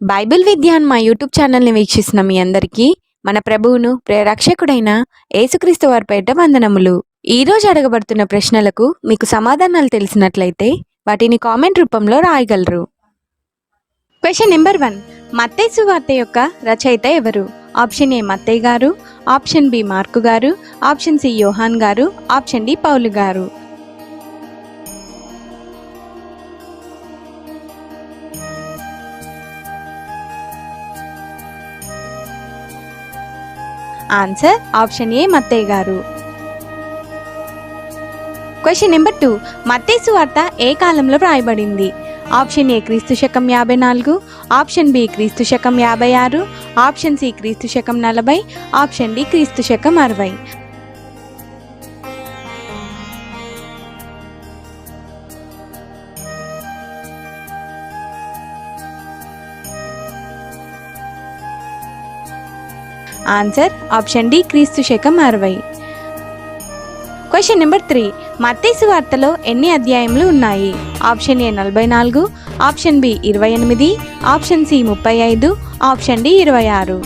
Bible విద్యాన్ మా YouTube ఛానల్ని వీక్షిస్తున్న మీ అందరికీ మన ప్రభువును ప్రేరక్షకుడైన యేసుక్రీస్తు వారి పేట వందనములు. ఈ రోజు అడగబడుతున్న ప్రశ్నలకు మీకు సమాధానాలు తెలిసినట్లయితే వాటిని కామెంట్ రూపంలో రాయగలరు. Question number one. మత్తేసు వార్త యొక్క రచయిత ఎవరు? ఆప్షన్ ఏ మత్తయ్య గారు ఆప్షన్ బి మార్కు గారు ఆప్షన్ సి యోహాన్ గారు ఆప్షన్ డి పౌలు గారు. ఆన్సర్ ఆప్షన్ ఏ మత్తయ్య గారు. క్వశ్చన్ నెంబర్ టూ మత్తేసు వార్త ఏ కాలంలో వ్రాయబడింది? ఆప్షన్ ఏ క్రీస్తు శకం యాభై నాలుగు. ఆప్షన్ బి క్రీస్తు శకం యాభై ఆరు. ఆప్షన్ సి క్రీస్తు శకం నలభై. ఆప్షన్ డి క్రీస్తు శకం అరవై. ఆన్సర్ ఆప్షన్ డి క్రీస్తు శకం అరవై. క్వశ్చన్ నెంబర్ త్రీ మత్తేసు వార్తలో ఎన్ని అధ్యాయములు ఉన్నాయి? ఆప్షన్ ఏ నలభై నాలుగు ఆప్షన్ బి ఇరవై ఎనిమిది ఆప్షన్ సి ముప్పై ఐదు ఆప్షన్ డి ఇరవై ఆరు.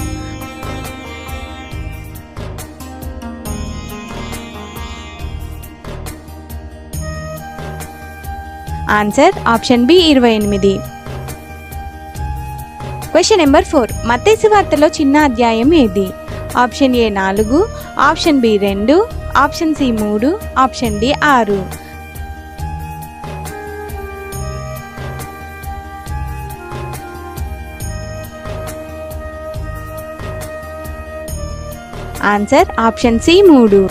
ఆన్సర్ ఆప్షన్ బి ఇరవై ఎనిమిది. క్వశ్చన్ నెంబర్ ఫోర్ మత్తేసు వార్తలో చిన్న అధ్యాయం ఏది? ఆప్షన్ ఏ నాలుగు ఆప్షన్ బి రెండు ఆప్షన్ సి మూడు ఆప్షన్ డి ఆరు. ఆన్సర్ ఆప్షన్ సి మూడు.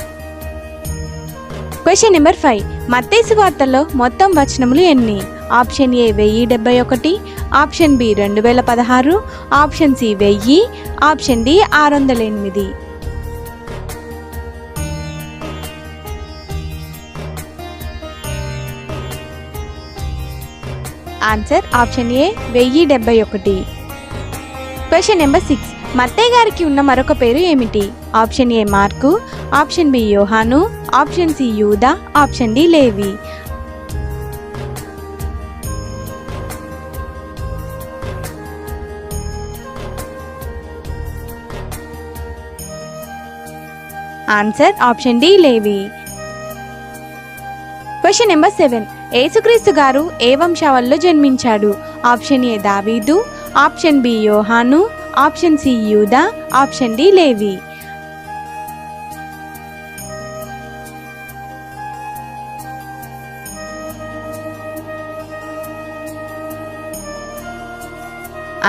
క్వశ్చన్ నెంబర్ ఫైవ్ మత్తేసు వార్తల్లో మొత్తం వచనములు ఎన్ని? ఆప్షన్ ఏ వెయ్యి డెబ్బై ఒకటి ఆప్షన్ బి రెండు వేల పదహారు ఆప్షన్ సి వెయ్యి ఆప్షన్ డి ఆరు వందల ఎనిమిది. ఆన్సర్ ఆప్షన్ ఏ వెయ్యి డెబ్బై ఒకటి. Question number six. మత్తయ్య గారికి ఉన్న మరొక పేరు ఏమిటి? Option A Mark option B Yohanu option C Yuda option D Levi. Answer option D Levi question number seven Yesukreestu గారు ఏ వంశావళిలో జన్మించాడు? Option A Daveedu. Option B Yohanu. Option C Yuda. Option D Levi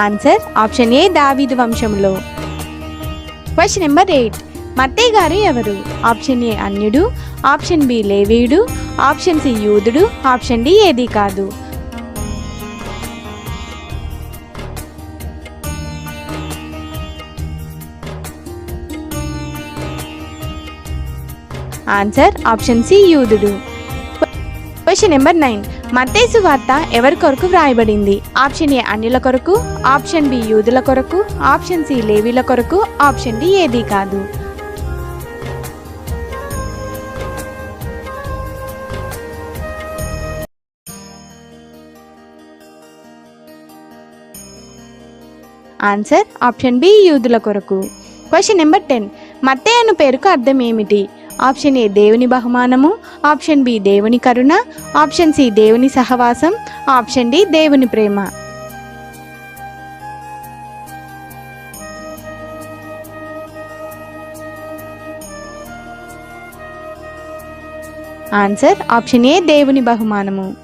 answer option A దావీదు వంశంలో. Question number eight Mattayya గారు ఎవరు? Option A అన్యుడు option B లేవీయుడు ఆప్షన్ సి యూదుడు ఆప్షన్ డి ఏది కాదు. ఆన్సర్ ఆప్షన్ సి యూదుడు. Question number nine. మత్తేసు వార్త ఎవరి కొరకు వ్రాయబడింది? ఆప్షన్ ఏ అన్యుల కొరకు ఆప్షన్ బి యూదుల కొరకు ఆప్షన్ సి లేవీల కొరకు ఆప్షన్ డి ఏది కాదు. ఆన్సర్ ఆప్షన్ బి యూదుల కొరకు. క్వశ్చన్ నెంబర్ టెన్ మత్తయ్య అను పేరుకు అర్థం ఏమిటి? ఆప్షన్ ఏ దేవుని బహుమానము. ఆప్షన్ బి దేవుని కరుణ. ఆప్షన్ సి దేవుని సహవాసం. ఆప్షన్ డి దేవుని ప్రేమ. ఆన్సర్ ఆప్షన్ ఏ దేవుని బహుమానము.